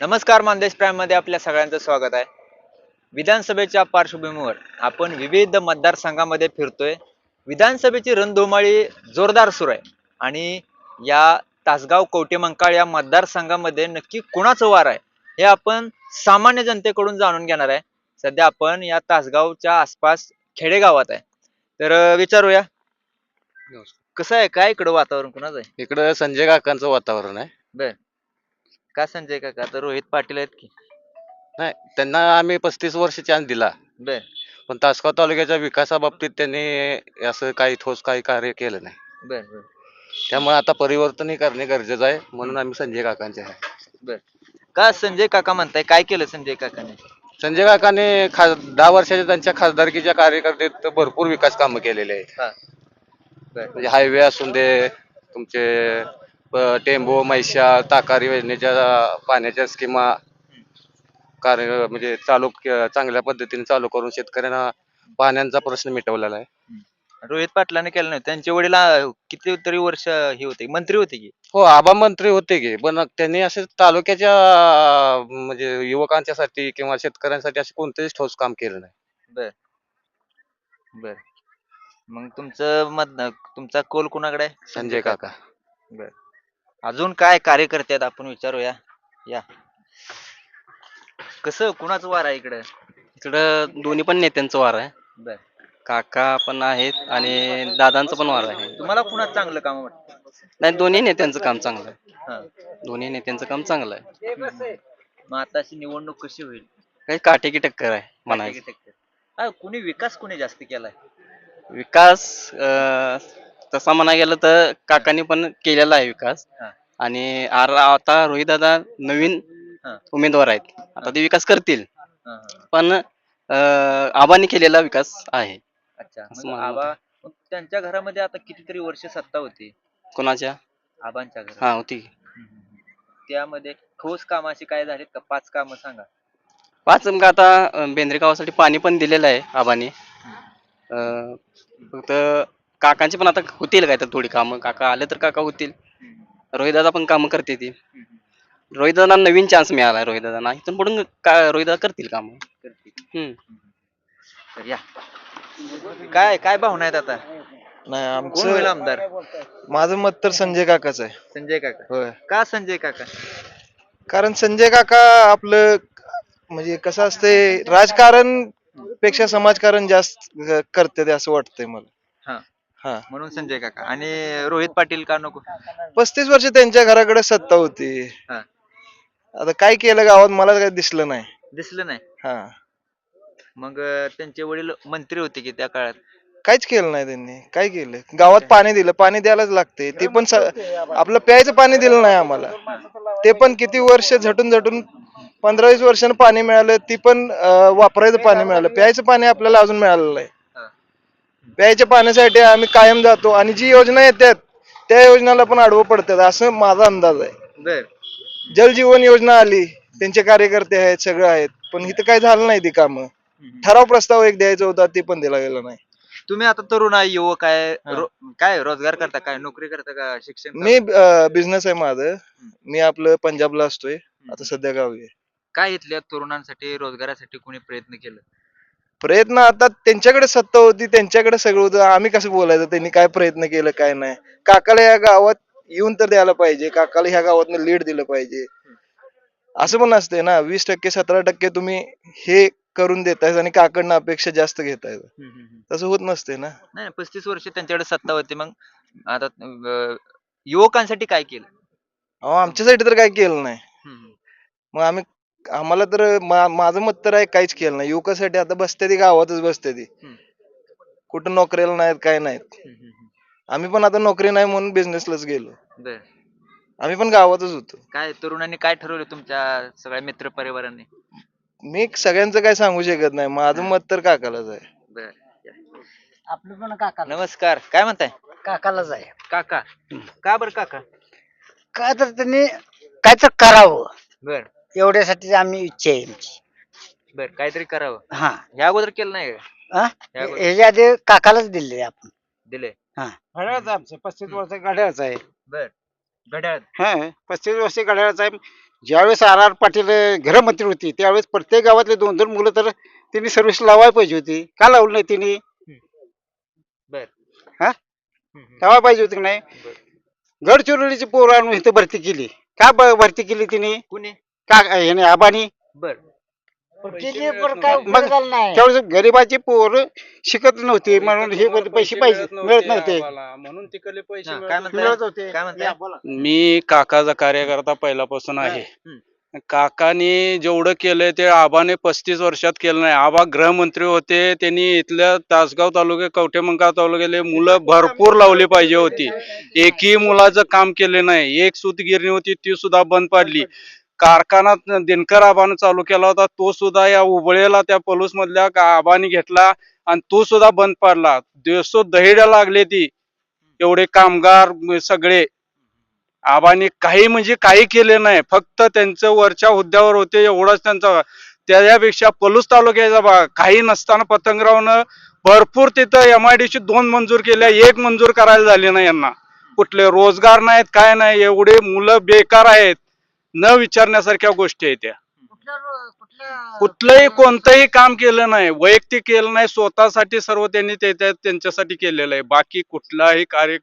नमस्कार मानदेश प्राईममध्ये आपल्या सगळ्यांचं स्वागत आहे. विधानसभेच्या पार्श्वभूमीवर आपण विविध मतदारसंघामध्ये फिरतोय. विधानसभेची रणधुमाळी जोरदार सुरू आहे आणि या तासगाव कवटेमंकाळ या मतदारसंघामध्ये नक्की कुणाचं वार आहे हे आपण सामान्य जनतेकडून जाणून घेणार आहे. सध्या आपण या तासगावच्या आसपास खेडेगावात आहे. तर विचारूया. कसं आहे? काय इकडं वातावरण? कुणाचं आहे? इकडं संजय काकांचं वातावरण आहे. बर. का संजय काका? तर रोहित पाटील आहेत की? नाही त्यांना आम्ही पस्तीस वर्ष चान्स दिला. बर. पण तासगाव तालुक्याच्या विकासाबाबतीत त्यांनी असं काही ठोस काही कार्य केलं नाही. बर बर. त्यामुळे आता परिवर्तनही करणे गरजेचं आहे म्हणून आम्ही संजय काकांचे आहे. बर. का संजय काका म्हणताय? काय केलं संजय काकाने? संजय काकाने खा दहा वर्षाच्या त्यांच्या खासदारकीच्या कार्यकर्तेत भरपूर विकास कामं केलेले आहेत. हा. बर. म्हणजे हायवे असून दे तुमचे टेंबो मैशा ताकारी योजनेच्या पाण्याच्या स्कीमा कार्य म्हणजे चालू के- चांगल्या पद्धतीने चालू करून शेतकऱ्यांना पाण्याचा प्रश्न मिटवलेला आहे. रोहित पाटलाने केलं नाही. त्यांचे वडील अं, किती तरी वर्ष हे होते. मंत्री होते की? हो आबा मंत्री होते की. पण त्यांनी असे तालुक्याच्या अं, म्हणजे युवकांच्यासाठी किंवा शेतकऱ्यांसाठी असे कोणतेच ठोस काम केलं नाही. बर. बर. मग तुमचं मत तुमचा कोल कुणाकडे आहे? संजय काका. बर. अजून काय कार्यकर्ते आहेत आपण विचारूया? या. कसं कुणाचं वार आहे इकडं? इकडं दोन्ही पण नेत्यांचं वार आहे. बर. काका पण आहेत आणि दादांचं पण वार आहे. तुम्हाला कुणाचं चांगलं काम वाटतं? नाही दोन्ही नेत्यांचं काम चांगलं आहे. हा. दोन्ही नेत्यांचं काम चांगलं आहे. मग आताची निवडणूक कशी होईल? काही काटेकी टक्कर आहे म्हणायचं. हा कुणी विकास कुणी जास्त केलाय? विकास अं, तसा म्हणा गेलं तर काकांनी पण केलेला आहे विकास. हा. आणि आर- आता रोहित दादा नवीन हा. उमेदवार आहेत. आता ते विकास करतील. हा, हा. पण अं, आबांनी केलेला विकास आहे. अच्छा. असं मग मला आबा मग त्यांच्या घरामध्ये आता कितीतरी वर्ष सत्ता होती? कोणाच्या? आबांच्या घरात हा होती. हम्म, हम्म. त्यामध्ये ठोस काम अशी काय झालीत का? पाच कामं सांगा. पाच मग आता अं, बेंद्रे गावासाठी पाणी पण दिलेलं आहे आबाने. अं, फक्त काकांची पण आता होतील काय तर थोडी कामं. काका आले तर काका होतील. रोहितदादा पण कामं करते ती. रोहितदादा नवीन चान्स मिळाला रोहितदादा इथून पुढून का रोहितदादा करतील कामं. करतील. हम्म. तर या. काय काय भावना आहेत आता? नाही कोण होईल आमचं आमदार? माझं मत तर संजय काकाच आहे. संजय काका. होय. का संजय काका? कारण संजय काका आपलं म्हणजे कसं असतंय राजकारणपेक्षा समाजकारण जास्त करते असं वाटतंय मला. हा. म्हणून संजय काका. आणि रोहित पाटील का नको? पस्तीस वर्ष त्यांच्या घराकडे सत्ता होती. हा. आता काय केलं गावात मला काही दिसलं नाही. दिसलं नाही? हा. मग अं, त्यांचे वडील मंत्री होते की त्या काळात? काहीच केलं नाही त्यांनी. काय केलं? गावात पाणी दिलं. पाणी द्यायलाच लागते. ते पण स- आपलं प्यायचं पाणी दिलं नाही आम्हाला. ते पण किती वर्ष झटून झटून पंधरा वीस वर्षानं पाणी मिळालं. ती पण अं, वापरायचं पाणी मिळालं. प्यायचं पाणी आपल्याला अजून मिळालं नाही. प्यायच्या पाण्यासाठी आम्ही कायम जातो आणि जी योजना येतात त्या योजनाला पण आडवं पडतात असं माझा अंदाज आहे. बर. जल जीवन योजना आली त्यांचे कार्यकर्ते आहेत सगळं आहेत पण इथं काय झालं नाही ती कामं. ठराव प्रस्ताव एक द्यायचा होता ते पण दिला गेला नाही. तुम्ही आता तरुण आहे युवक आहे रो- काय रोजगार करता काय नोकरी करता का शिक्षण करता? मी बिझनेस आहे माझं. मी आपलं पंजाबला असतोय आता सध्या गावी आहे. काय इथल्या तरुणांसाठी रोजगारासाठी कोणी प्रयत्न केलं? प्रयत्न आता त्यांच्याकडे सत्ता होती त्यांच्याकडे सगळं होतं. आम्ही कसं बोलायचं? त्यांनी काय प्रयत्न केलं काय नाही. काकाला या गावात येऊन तर द्यायला पाहिजे. काकाला ह्या गावातनं लीड दिलं पाहिजे. असं पण असते ना. वीस टक्के सतरा टक्के तुम्ही हे करून देताय आणि काकडनं अपेक्षा जास्त घेताय तसं होत नसते ना. नाही पस्तीस वर्ष त्यांच्याकडे सत्ता होती. मग आता अं, युवकांसाठी काय केलं? अहो आमच्यासाठी तर काय केलं नाही. मग आम्ही आम्हाला तर मा- माझं मत तर आहे काहीच केलं नाही. युवकासाठी आता बसते ती गावातच बसते ती. हम्म. कुठं नोकरीला नाहीत काय नाहीत. आम्ही पण आता नोकरी नाही म्हणून बिझनेसलाच गेलो. बर. आम्ही पण गावातच होतो. काय तरुणांनी काय ठरवलं तुमच्या सगळ्या मित्र परिवारांनी? मी सगळ्यांचं काय सांगू शकत नाही. माझं मत तर काकालाच आहे. बर. आपलं पण काका नमस्कार. काय म्हणताय? काकालाच आहे. काका. का बर काका? काय तर त्यांनी काय तर करावं. बर. एवढ्यासाठी आम्ही इच्छा आहे आमची. बर काहीतरी करावं. हा. ह्या अगोदर केलं नाही का? हा? या गोष्टी- ह्याच्या आधी काकालाच दिले आपण. दिले. घड्याळच आमचं पस्तीस वर्ष घड्याळच आहे. बर. घड्याळ. हा पस्तीस वर्ष घड्याळच आहे. ज्यावेळेस आर आर पाटील अं, गृहमंत्री होती त्यावेळेस प्रत्येक गावातले दोन दोन मुलं तर त्यांनी सर्व्हिस लावायला पाहिजे होती. का लावलं नाही त्यांनी? बर. हा? लावायला पाहिजे होती की नाही? गडचिरोलीची पोरं आणून इथं भरती केली. का ब- भरती केली तिने? कुणी? का आबानी? बर. मग त्यावेळेस गरिबाची पोरं शिकत नव्हती म्हणून हे पैसे पाहिजे मिळत नव्हते म्हणून तिकडले पैसे हा, मिळत काय नव्हते. म्हणताय? मिळत होते. काय म्हणताय? मी काकाचा कार्यकर्ता पहिल्यापासून आहे. हम्म. काकानी जेवढं केलंय ते आबाने पस्तीस वर्षात केलं नाही. आबा गृहमंत्री होते त्यांनी इथल्या तासगाव तालुक्यात कवठेमंकाळ तालुक्यातले मुलं भरपूर लावली पाहिजे होती. एकही मुलाचं काम केले नाही. एक सूतगिरणी होती ती सुद्धा बंद पाडली. कारखाना दिनकर आबानं चालू केला होता. तो सुद्धा या उबळेला त्या पलूस मधल्या आबानी घेतला आणि तो सुद्धा बंद पडला. दिवसो दहिड्या लागले ती. एवढे कामगार सगळे. आबानी काही म्हणजे काही केले नाही. फक्त त्यांचं वरच्या हुद्द्यावर होते एवढंच त्यांचा. त्याच्यापेक्षा पलूस तालुक्याचा भाग काही नसताना पतंगरावनं भरपूर तिथं एम आय डी दोन मंजूर केल्या. एक मंजूर करायला झाली नाही यांना. कुठले रोजगार नाहीत काय नाही. एवढे मुलं बेकार आहेत. न विचारण्यासारख्या गोष्टी आहेत त्या. कुठलंही कोणतंही काम केलं नाही वैयक्तिक केलं नाही स्वतःसाठी सर्व त्यांनी ते त्या- त्यांच्यासाठी केलेलं आहे. बाकी कुठलाही कार्य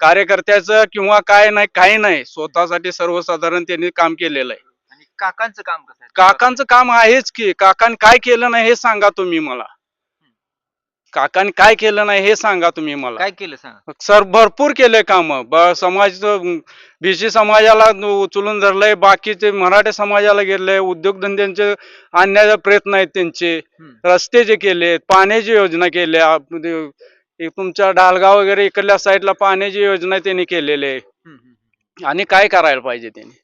कार्यकर्त्याचं किंवा काय नाही काही नाही स्वतःसाठी सर्वसाधारण त्यांनी काम केलेलं आहे. आणि काकांचं काम कसं आहे? काकांचं काम आहेच की काकांनी काय केलं नाही हे सांगा तुम्ही मला. काकांनी काय केलं नाही हे सांगा तुम्ही मला. काय केलं सांगा. सर भरपूर केले काम. समाज बीसी समाजाला उचलून धरलंय बाकीचे मराठा समाजाला गेले उद्योगधंद्यांचे आणण्याचा प्रयत्न आहेत त्यांचे. रस्ते जे केलेत पाण्याची योजना केल्या म्हणजे तुमच्या ढालगाव वगैरे इकडल्या साईडला पाण्याची योजना त्यांनी केलेली आहे. आणि काय करायला पाहिजे त्यांनी?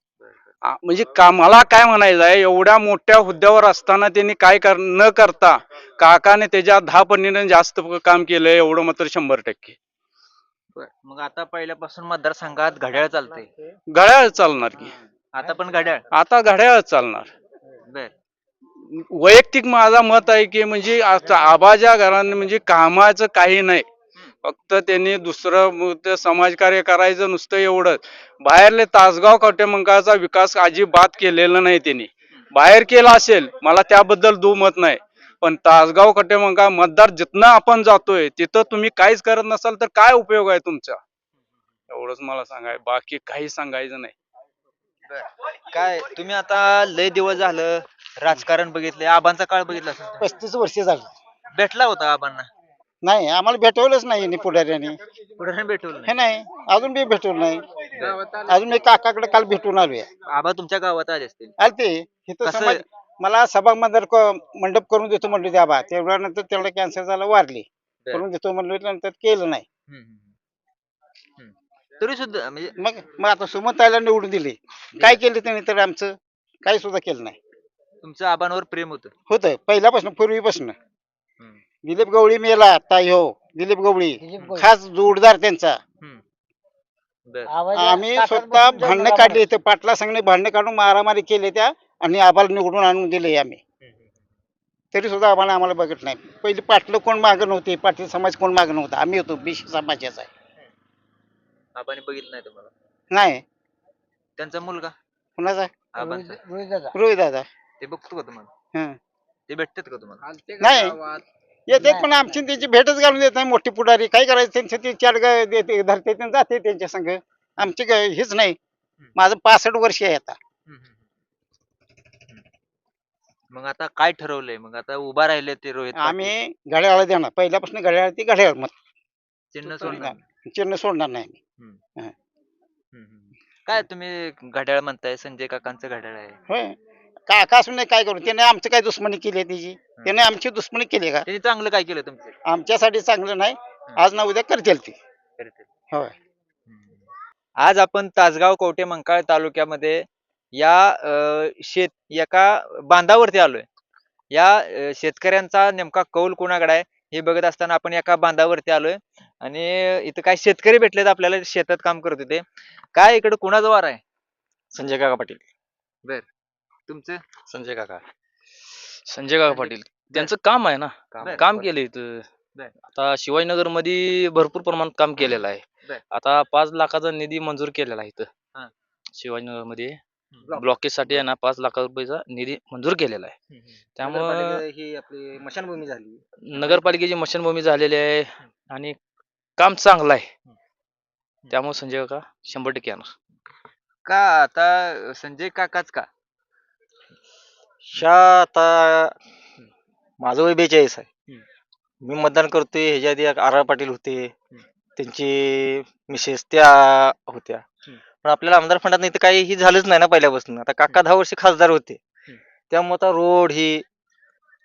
म्हणजे का मला काय म्हणायचं आहे? एवढ्या मोठ्या हुद्द्यावर असताना त्यांनी काय कर न करता काकाने त्याच्या दहा पन्नीने जास्त काम केलंय एवढं मात्र शंभर टक्के. मग आता पहिल्यापासून मतदारसंघात घड्याळ चालते घड्याळ चालणार की. आता पण घड्याळ? आता घड्याळ चालणार. बर. वैयक्तिक माझा मत आहे की म्हणजे आता आबाच्या घराने म्हणजे कामाचं काही नाही. फक्त त्यांनी दुसरं समाजकार्य करायचं नुसतं एवढंच. बाहेरले तासगाव कवटेमंकाळचा विकास अजिबात केलेला नाही त्यांनी. बाहेर केला असेल मला त्याबद्दल दुमत नाही. पण तासगाव कटेमंका मतदार जिथनं आपण जातोय तिथं तुम्ही काहीच करत नसाल तर काय उपयोग आहे तुमचा? एवढंच मला सांगाय बाकी काही सांगायचं नाही. काय तुम्ही आता लय दिवस झालं राजकारण बघितले आबांचा काळ बघितला असेल तुम्ही. पस्तीस वर्ष झाली. भेटला होता आबांना. नाही आम्हाला भेटवलंच नाही यांनी पुढाऱ्याने. पुढे भेटवलं हे नाही अजून बी भेटवलं नाही. अजून मी काकाकडे काल भेटून आलोय. आबा तुमच्या गावात आले असतील. इथं कसं- समाज मला सभा मंदिर क- मंडप करून देतो म्हणले त्या बा तेवढ्यानंतर तेवढा कॅन्सर झाला वारली. बर. करून देतो म्हणलं नंतर केलं नाही. हम्म, हम्म, हम्म. हम्म. तरी सुद्धा म्हणजे मग मग आता सुमताईला निवडून दिले. काय केलं त्यांनी तर आमचं? काही सुद्धा केलं नाही. तुमचं आबांवर प्रेम होतं. होतं पहिल्यापासून पूर्वीपासून. दिलीप गवळी मेला ताई हो. दिलीप गवळी. खास जोडदार त्यांचा. आम्ही स्वतः भांडणं काढली इथं पाटला संघाने भांडणं काढून मारामारी केले त्या आणि आम्हाला निवडून आणून दिले आम्ही. तरी सुद्धा आम्हाला आम्हाला बघत नाही. पहिले पाटलं कोण मागं नव्हते पाटील समाज कोण मागं नव्हता. आम्ही होतो बीसी समाजाचा. आहे. आबाने बघितलं नाही तुम्हाला? नाही. त्यांचा मुलगा? कुणाचा? आबांचा. रोहित दादा. ते बघतो का तुम्हाला? हं. ते भेटतात का तुम्हाला? नाही. येतात पण आमची त्यांची भेटच घालून देत नाही मोठी पुढारी. काय करायचं? त्यांचं ते चार ग- देते धरते जाते त्यांच्या संघ. आमची काय हेच नाही. माझं पासष्ट वर्ष आहे आता. हम्म, हम्म, हम्म. हम्म. मग आता काय ठरवलंय? मग आता उभा राहिले ते रोहित पाटील. आम्ही घड्याळाला देणार. पहिल्यापासून घड्याळ ती घड्याळ मत. चिन्ह सोडणार चिन्ह सोडणार नाही आम्ही. हम्म, हम्म. काय तुम्ही घड्याळ म्हणताय? संजय काकांचं घड्याळ आहे. होय. काय आकाश नाही काय करू? त्याने आमची काय दुश्मनी केली आहे त्याची त्याने आमची दुश्मनी केली का? त्यांनी चांगलं काय केलं तुमचं? आमच्यासाठी चांगलं नाही. आज ना उद्या करतील ती. होय. आज आपण तासगाव कवठे मंकाळ तालुक्यामध्ये या अ, शेत एका बांधावरती आलोय. या अ, शेतकऱ्यांचा नेमका कौल कोणाकडे आहे हे बघत असताना आपण एका बांधावरती आलोय. आणि इथं काय शेतकरी भेटलेत आपल्याला शेतात काम करत होते. काय इकडे कुणाचा वार आहे? संजय काका पाटील. तुमचं? संजय काका. संजय काका पाटील. त्यांचं काम आहे ना. काम बरं. केलं इथं. बरं. आता शिवाजीनगरमध्ये भरपूर प्रमाणात काम केलेलं आहे. आता पाच लाखाचा निधी मंजूर केलेला आहे हा. इथं शिवाजीनगरमध्ये ब्लॉकेजसाठी आहे ना पाच लाख रुपयाचा निधी मंजूर केलेला आहे. त्यामुळं नगरपालिका ही आपली मशानभूमी झाली. नगरपालिकेची मशानभूमी झालेली आहे आणि काम चांगलं आहे. त्यामुळे संजय काका शंभर टक्के येणार. का आता संजय काकाच का? शा आता माझं वय बेचाळीस आहे. मी मतदान करतोय ह्याच्या आधी एक आर आर पाटील होते. त्यांची मिसेस त्या होत्या. पण आपल्याला आमदार फंडात नाही तर काही ही झालंच नाही ना पहिल्यापासून. आता काका दहा वर्ष खासदार होते. त्यामुळे आता रोड ही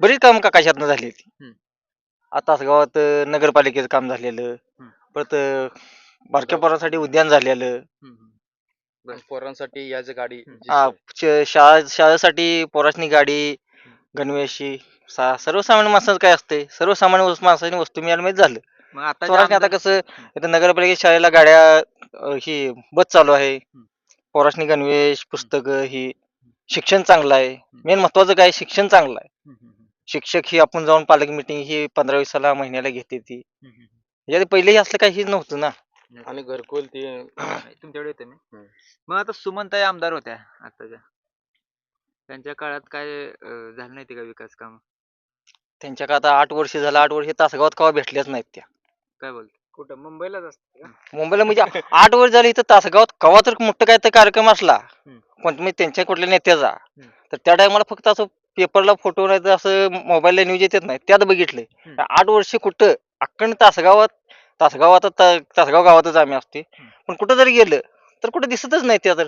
बरीच काम काकाच्या हातनं झाली होती. आता गावात नगरपालिकेचं काम झालेलं. परत अं, बारक्या पोरांसाठी उद्यान झालेलं. पोरांसाठी याच गाडी हा श- शाळा शाळेसाठी पोरासनी गाडी गणवेशी सा सर्वसामान्य माणसाचं काय असते? सर्वसामान्य वस- माणसाची वस्तू मिळायला माहीत झालं. मग आता जे पोरासनी आता आमदार- कसं इथं नगरपालिका शाळेला गाड्या अं, ही बस चालू आहे. पोरासनी गणवेश पुस्तकं ही शिक्षण चांगलं आहे. मेन महत्वाचं काय शिक्षण चांगलं आहे. शिक्षक ही आपण जाऊन पालक मिटिंग ही पंधरा वीसाला महिन्याला घेते ती. याच्यात पहिलेही असलं काहीच नव्हतं ना. आणि घरकुल ते तुमच्याकडे येते मी. मग आता सुमनताई आमदार होत्या आताच्या त्यांच्या काळात काय अं, झालं नाही ते का विकास काम? त्यांच्या का आता आठ वर्ष झालं आठ वर्ष तासगावात कवा भेटल्याच नाहीत त्या. काय बोलतो? कुठं? मुंबईलाच असते मुंबईला म्हणजे आठ वर्ष झाले इथं तासगावात कवा तर मोठं काय तर कार्यक्रम असला कोणत्या म्हणजे त्यांच्या कुठल्या नेत्याचा. तर त्या टायमाला फक्त असं पेपरला फोटो नाही तर असं मोबाईलला न्यूज येतात नाही. त्यात बघितलंय. आठ वर्ष कुठं? अखंड तासगावात तासगावात तासगाव गावातच आम्ही असते पण कुठं जरी गेलं तर कुठं दिसतच नाही त्या तर.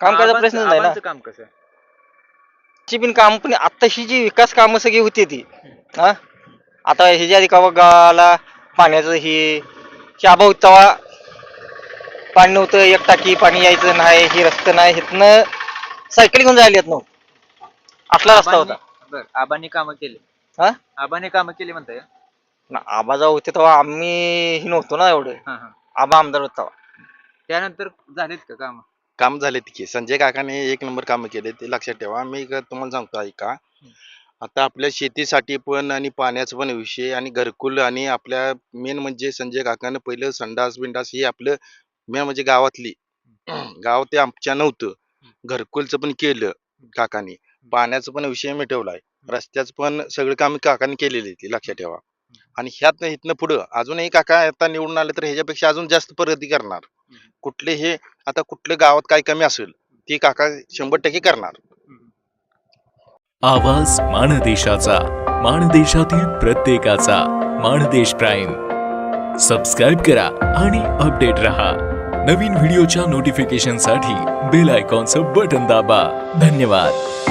काम करायचा प्रश्नच नाही ना. काम कसं? ची पण काम पण आता ही जी विकास कामं सगळी होती ती हा? आता ह्याच्या आधी कवा गावाला पाण्याचं ही चाबा होता पाणी नव्हतं एक टाकी पाणी यायचं नाही ही रस्ते नाही इथनं सायकल घेऊन जायला येत नव्हतं. असला रस्ता होता. आबांनी- बरं आबांनी कामं केली. हा? आबांनी कामं केली म्हणताय? का? ना आबा जेव्हा होते तेव्हा आम्ही ही नव्हतो ना एवढं. हा हा. आबा आमदार होता तेव्हा. त्यानंतर झालीत का काम? काम झाले की. संजय काकाने एक नंबर काम केले ते लक्षात ठेवा. मी एक तुम्हाला सांगतो ऐका. आता आपल्या शेतीसाठी पण आणि पाण्याचा पण विषय आणि घरकुल आणि आपल्या मेन म्हणजे संजय काकानं पहिलं संडास बिंडास हे आपलं मेन म्हणजे गावातली. गाव ते आमच्या नव्हतं. घरकुलचं पण केलं काकानी. पाण्याचं पण विषय मिटवलाय रस्त्याचं पण सगळं काम काकाने केलेले ते लक्षात ठेवा. आणि ह्यात इथनं पुढं. अजूनही काका आता निवडून आले तर ह्याच्यापेक्षा अजून जास्त प्रगती करणार. कुठले हे आता कुठल्या गावात काय कमी असेल ते काका शंभर टक्के करणार. आवाज माणदेशाचा माणदेशातील प्रत्येकाचा माणदेश प्राईम. सबस्क्राईब करा आणि अपडेट रहा. नवीन व्हिडिओच्या नोटिफिकेशनसाठी बेल आयकॉनचं बटन दाबा. धन्यवाद.